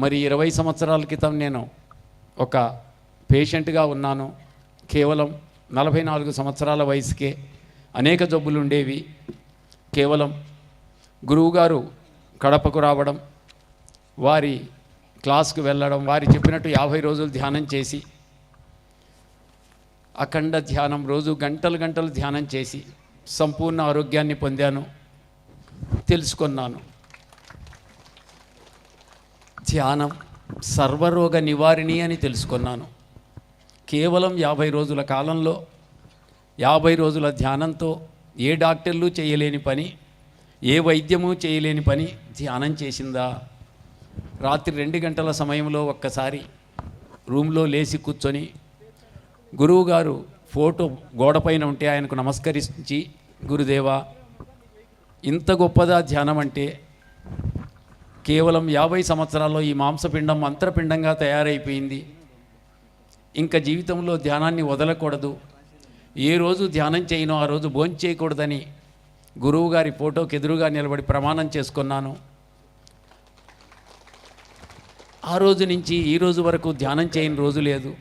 మరి ఇరవై సంవత్సరాల క్రితం నేను ఒక పేషెంట్గా ఉన్నాను. కేవలం నలభై నాలుగు సంవత్సరాల వయసుకే అనేక జబ్బులు ఉండేవి. కేవలం గురువుగారు కడపకు రావడం వారి క్లాస్కు వెళ్ళడం వారి చెప్పినట్టు యాభై రోజులు ధ్యానం చేసి అఖండ ధ్యానం రోజు గంటలు గంటలు ధ్యానం చేసి సంపూర్ణ ఆరోగ్యాన్ని పొందాను తెలుసుకున్నాను. ధ్యానం సర్వరోగ నివారిణి అని తెలుసుకున్నాను. కేవలం యాభై రోజుల కాలంలో యాభై రోజుల ధ్యానంతో ఏ డాక్టర్లు చేయలేని పని ఏ వైద్యము చేయలేని పని ధ్యానం చేసిందా? రాత్రి రెండు గంటల సమయంలో ఒక్కసారి రూమ్లో లేచి కూర్చొని గురువుగారు ఫోటో గోడపైన ఉంటే ఆయనకు నమస్కరించి గురుదేవా ఇంత గొప్పదా ధ్యానం అంటే కేవలం యాభై సంవత్సరాల్లో ఈ మాంసపిండం మంత్రపిండంగా తయారైపోయింది. ఇంకా జీవితంలో ధ్యానాన్ని వదలకూడదు. ఏ రోజు ధ్యానం చేయనో ఆ రోజు భోజనం చేయకూడదని గురువుగారి ఫోటోకి ఎదురుగా నిలబడి ప్రమాణం చేసుకున్నాను. ఆ రోజు నుంచి ఈ రోజు వరకు ధ్యానం చేయని రోజు లేదు.